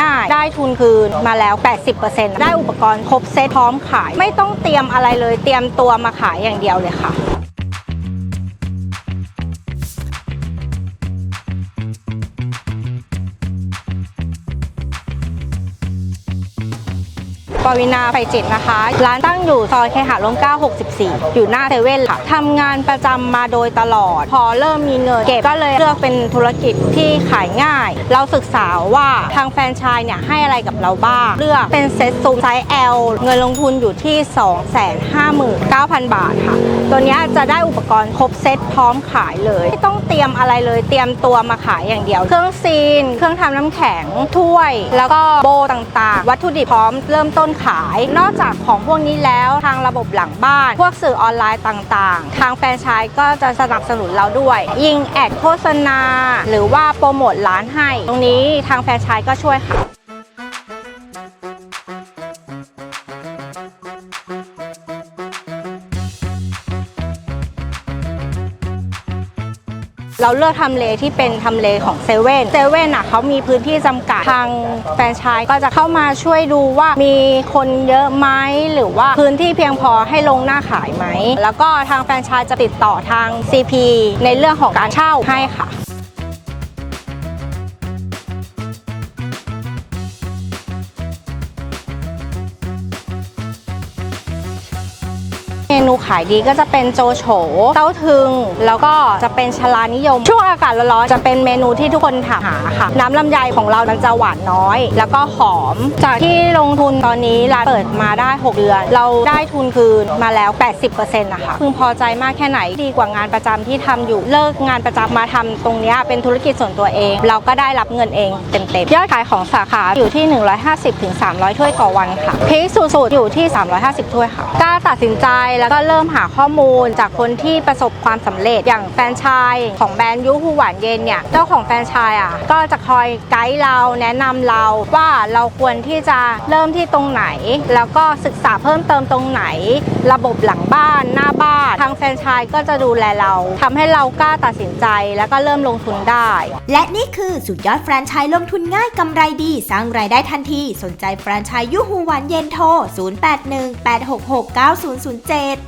ง่าย ได้ทุนคืนมาแล้ว 80%ได้อุปกรณ์ครบเซตพร้อมขาย ไม่ต้องเตรียมอะไรเลยเตรียมตัวมาขายอย่างเดียวเลยค่ะ ปวินาไฟจิตนะคะ ร้านตั้งอยู่ซอยเคหะร่ม9 64 อยู่หน้าเซเว่นค่ะทำงานประจำมาโดยตลอด พอเริ่มมีเงินเก็บก็เลยเลือกเป็นธุรกิจที่ขายง่าย เราศึกษาว่าทางแฟรนไชายเนี่ยให้อะไรกับเราบ้าง เลือกเป็นเซ็ตซูมไซส์ L เงินลงทุนอยู่ที่ 259,000 บาทค่ะ ตัวนี้จะได้อุปกรณ์ครบเซ็ตพร้อมขายเลย ไม่ต้องเตรียมอะไรเลยเตรียมตัวมาขายอย่างเดียว เครื่องซีน เครื่องทำน้ำแข็งถ้วย แล้วก็โบต่างๆ วัตถุดิบพร้อมเริ่มต้นขาย นอกจากของพวกนี้แล้วทางระบบหลังบ้าน พวกสื่อออนไลน์ต่างๆ ทางแฟรนไชส์ก็จะสนับสนุนเราด้วย ยิงแอดโฆษณา หรือว่าโปรโมทร้านให้ ตรงนี้ทางแฟรนไชส์ก็ช่วยค่ะ เราเลือกทำเลที่เป็นทำเลของเซเว่นเซเว่นอะเขามีพื้นที่จำกัดทางแฟรนไชส์ก็จะเข้ามาช่วยดูว่ามีคนเยอะไหมหรือว่าพื้นที่เพียงพอให้ลงหน้าขายไหม แล้วก็ทางแฟรนไชส์จะติดต่อทาง CP ในเรื่องของการเช่าให้ค่ะ นูขายดีก็จะเป็นโจโฉเต้าถึง แล้วก็จะเป็นชลานิยม ช่วงอากาศร้อนๆจะเป็นเมนูที่ทุกคนถามหาค่ะ น้ำลำไยของเรามันจะหวานน้อย แล้วก็หอม จากที่ลงทุนตอนนี้ร้านเปิดมาได้ 6 เดือน เราได้ทุนคืนมาแล้ว 80%นะคะพึงพอใจมากแค่ไหนดีกว่างานประจำที่ทำอยู่เลิกงานประจำมาทำตรงเนี้ยเป็นธุรกิจส่วนตัวเอง เราก็ได้รับเงินเองเต็มๆยอดขายของสาขาอยู่ที่ 150-300 ถ้วยต่อวันค่ะพีคสุดๆอยู่ที่ 350 ถ้วยค่ะกล้าตัดสินใจแล้วก็ก็เริ่มหาข้อมูลจากคนที่ประสบความสำเร็จอย่างแฟรนไชายของแบรนด์ยูฮูหวานเย็นเนี่ยเจ้าของแฟรนไชายอะก็จะคอยไกด์เราแนะนำเราว่าเราควรที่จะเริ่มที่ตรงไหน แล้วก็ศึกษาเพิ่มเติมตรงไหน ระบบหลังบ้านหน้าบ้านทางแฟรนไชายก็จะดูแลเราทำให้เรากล้าตัดสินใจแล้วก็เริ่มลงทุนได้ และนี่คือสุดยอดแฟรนไชส์ลงทุนง่ายกำไรดี สร้างรายได้ทันทีสนใจแฟรนไชส์ยูฮูหวานเย็นโทร 0818669007